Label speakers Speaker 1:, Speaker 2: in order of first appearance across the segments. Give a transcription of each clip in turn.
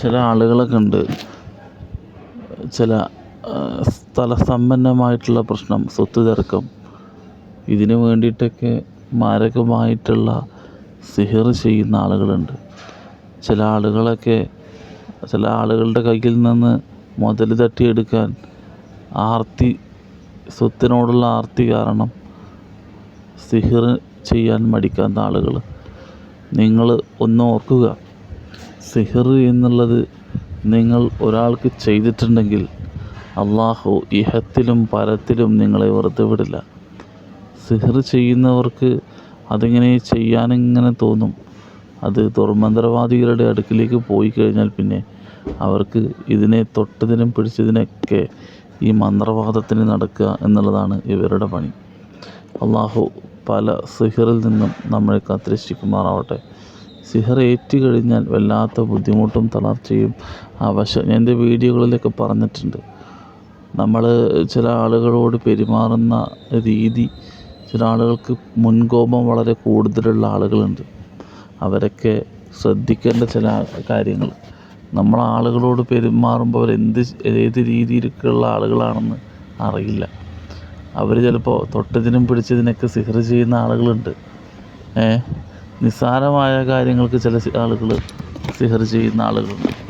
Speaker 1: ചില ആളുകളൊക്കെ ഉണ്ട്. ചില സ്ഥല സ്ഥലസമ്പന്നമായിട്ടുള്ള പ്രശ്നം സ്വത്ത് തർക്കം. ഇതിന് വേണ്ടിയിട്ടൊക്കെ മാരകമായിട്ടുള്ള സിഹർ ചെയ്യുന്ന ആളുകളുണ്ട്. ചില ആളുകളൊക്കെ ചില ആളുകളുടെ കയ്യിൽ നിന്ന് മുതൽ തട്ടിയെടുക്കാൻ ആർത്തി സ്വത്തിനോടുള്ള ആർത്തി കാരണം സിഹർ ചെയ്യാൻ മടിക്കാത്ത ആളുകൾ നിങ്ങൾ ഒന്ന് ഓർക്കുക. സിഹർ എന്നുള്ളത് നിങ്ങൾ ഒരാൾക്ക് ചെയ്തിട്ടുണ്ടെങ്കിൽ അള്ളാഹു ഇഹത്തിലും പരത്തിലും നിങ്ങളെ വെറുതെ വിടില്ല. സിഹർ ചെയ്യുന്നവർക്ക് അതിങ്ങനെ ചെയ്യാനിങ്ങനെ തോന്നും. അത് ദുർമന്ത്രവാദികളുടെ അടുക്കിലേക്ക് പോയി കഴിഞ്ഞാൽ പിന്നെ അവർക്ക് ഇതിനെ തൊട്ടതിനും പിടിച്ചതിനൊക്കെ ഈ മന്ത്രവാദത്തിന് നടക്കുക എന്നുള്ളതാണ് ഇവരുടെ പണി. അള്ളാഹു പല സിഹറിൽ നിന്നും നമ്മളെ കാത്തിരക്ഷിക്കുമാറാവട്ടെ. സിഹർ ഏറ്റു കഴിഞ്ഞാൽ വല്ലാത്ത ബുദ്ധിമുട്ടും തളർച്ചയും അവശ എന്റെ വീഡിയോകളിലൊക്കെ പറഞ്ഞിട്ടുണ്ട്. നമ്മൾ ചില ആളുകളോട് പെരുമാറുന്ന രീതി ചില ആളുകൾക്ക് മുൻകോപം വളരെ കൂടുതലുള്ള ആളുകളുണ്ട്. അവരൊക്കെ ശ്രദ്ധിക്കേണ്ട ചില കാര്യങ്ങൾ. നമ്മൾ ആളുകളോട് പെരുമാറുമ്പോൾ അവരെന്ത് ഏത് രീതിയിലൊക്കെയുള്ള ആളുകളാണെന്ന് അറിയില്ല. അവർ ചിലപ്പോൾ തൊട്ടതിനും പിടിച്ചതിനൊക്കെ സിഹർ ചെയ്യുന്ന ആളുകളുണ്ട്. ഏ നിസ്സാരമായ കാര്യങ്ങൾക്ക് ചില ആളുകൾ സിഹർ ചെയ്യുന്ന ആളുകളുണ്ട്.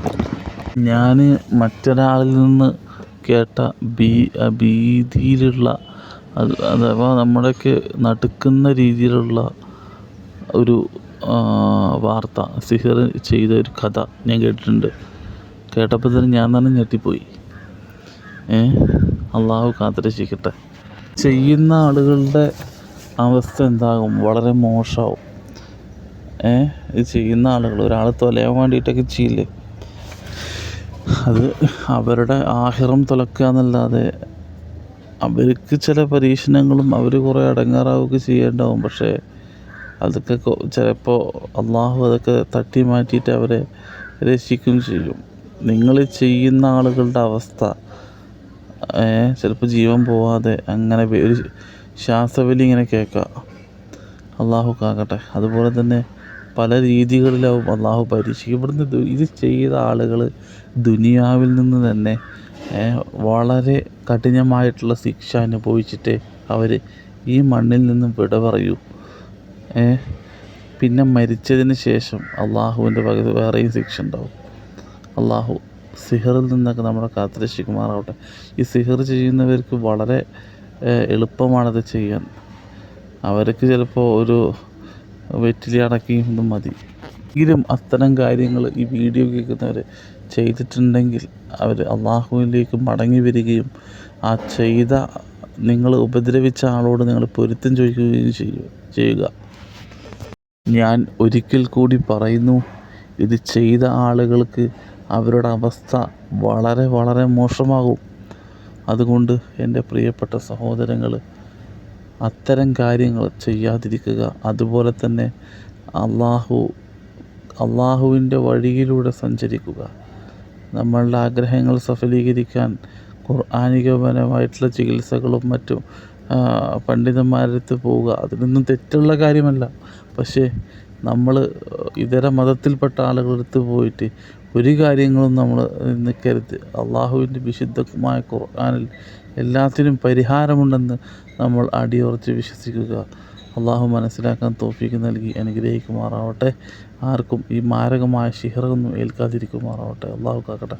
Speaker 1: ഞാൻ മറ്റൊരാളിൽ നിന്ന് കേട്ട ഭീ ഭീതിയിലുള്ള അത് അഥവാ നമ്മുടെയൊക്കെ നടുക്കുന്ന രീതിയിലുള്ള ഒരു വാർത്ത സിഹർ ചെയ്ത ഒരു കഥ ഞാൻ കേട്ടിട്ടുണ്ട്. കേട്ടപ്പോൾ തന്നെ ഞാൻ തന്നെ ഞെട്ടിപ്പോയി. ഏ? അള്ളാഹു കാത്തിരക്ഷിക്കട്ടെ. ചെയ്യുന്ന ആളുകളുടെ അവസ്ഥ എന്താകും? വളരെ മോശമാവും. ഇത് ചെയ്യുന്ന ആളുകൾ ഒരാൾ തൊലയാൻ വേണ്ടിയിട്ടൊക്കെ ചെയ്യില്ലേ? അത് അവരുടെ ആഹിറം തുലക്കുക എന്നല്ലാതെ അവർക്ക് ചില പരീക്ഷണങ്ങളും അവർ കുറേ അടങ്ങാറാവുകയൊക്കെ ചെയ്യേണ്ടാവും പക്ഷേ അതൊക്കെ ചിലപ്പോൾ അള്ളാഹു അതൊക്കെ തട്ടി മാറ്റിയിട്ട് അവരെ രക്ഷിക്കുകയും ചെയ്യും. നിങ്ങൾ ചെയ്യുന്ന ആളുകളുടെ അവസ്ഥ ചിലപ്പോൾ ജീവൻ പോവാതെ അങ്ങനെ ഒരു ശ്വാസവലി ഇങ്ങനെ കേൾക്കുക അള്ളാഹു കാക്കട്ടെ. അതുപോലെ തന്നെ പല രീതികളിലാവും അള്ളാഹു പരീക്ഷിക്കപ്പെടുന്ന ഇത് ചെയ്ത ആളുകൾ ദുനിയാവിൽ നിന്ന് തന്നെ വളരെ കഠിനമായിട്ടുള്ള ശിക്ഷ അനുഭവിച്ചിട്ട് അവർ ഈ മണ്ണിൽ നിന്നും വിട പറയൂ പിന്നെ മരിച്ചതിന് ശേഷം അള്ളാഹുവിന്റെ പകുതി വേറെയും ശിക്ഷ ഉണ്ടാവും. അള്ളാഹു സിഹറിൽ നിന്നൊക്കെ നമ്മളെ കാത്തുരക്ഷിക്കുമാറാവട്ടെ. ഈ സിഹർ ചെയ്യുന്നവർക്ക് വളരെ എളുപ്പമാണത് ചെയ്യാൻ. അവർക്ക് ചിലപ്പോൾ ഒരു വെറ്റില അടക്കിയും മതി. എങ്കിലും അത്തരം കാര്യങ്ങൾ ഈ വീഡിയോ കേൾക്കുന്നവർ ചെയ്തിട്ടുണ്ടെങ്കിൽ അവർ അള്ളാഹുവിലേക്ക് മടങ്ങി വരികയും ആ ചെയ്ത നിങ്ങൾ ഉപദ്രവിച്ച ആളോട് നിങ്ങൾ പൊരുത്തം ചോദിക്കുകയും ചെയ്യുക ചെയ്യുക. ഞാൻ ഒരിക്കൽ കൂടി പറയുന്നു ഇത് ചെയ്ത ആളുകൾക്ക് അവരുടെ അവസ്ഥ വളരെ വളരെ മോശമാകും. അതുകൊണ്ട് എന്റെ പ്രിയപ്പെട്ട സഹോദരങ്ങൾ അത്തരം കാര്യങ്ങൾ ചെയ്യാതിരിക്കുക. അതുപോലെ തന്നെ അള്ളാഹു അള്ളാഹുവിന്റെ വഴിയിലൂടെ സഞ്ചരിക്കുക. നമ്മളുടെ ആഗ്രഹങ്ങൾ സഫലീകരിക്കാൻ ഖുർആാനികപരമായിട്ടുള്ള ചികിത്സകളും മറ്റും പണ്ഡിതന്മാരടുത്ത് പോവുക. അതിനൊന്നും തെറ്റുള്ള കാര്യമല്ല. പക്ഷേ നമ്മൾ ഇതര മതത്തിൽപ്പെട്ട ആളുകളടുത്ത് പോയിട്ട് ഒരു കാര്യങ്ങളും നമ്മൾ നിൽക്കരുത് അള്ളാഹുവിന്റെ വിശുദ്ധമായ ഖുർആാനിൽ എല്ലാത്തിനും പരിഹാരമുണ്ടെന്ന് നമ്മൾ അടിയുറച്ച് വിശ്വസിക്കുക. അള്ളാഹു മനസ്സിലാക്കാൻ തോഫിക്ക് നൽകി അനുഗ്രഹിക്കുമാറാവട്ടെ. ആർക്കും ഈ മാരകമായ ഷിഹറൊന്നും ഏൽക്കാതിരിക്കുമാറാവട്ടെ. അള്ളാഹു കാക്കട്ടെ.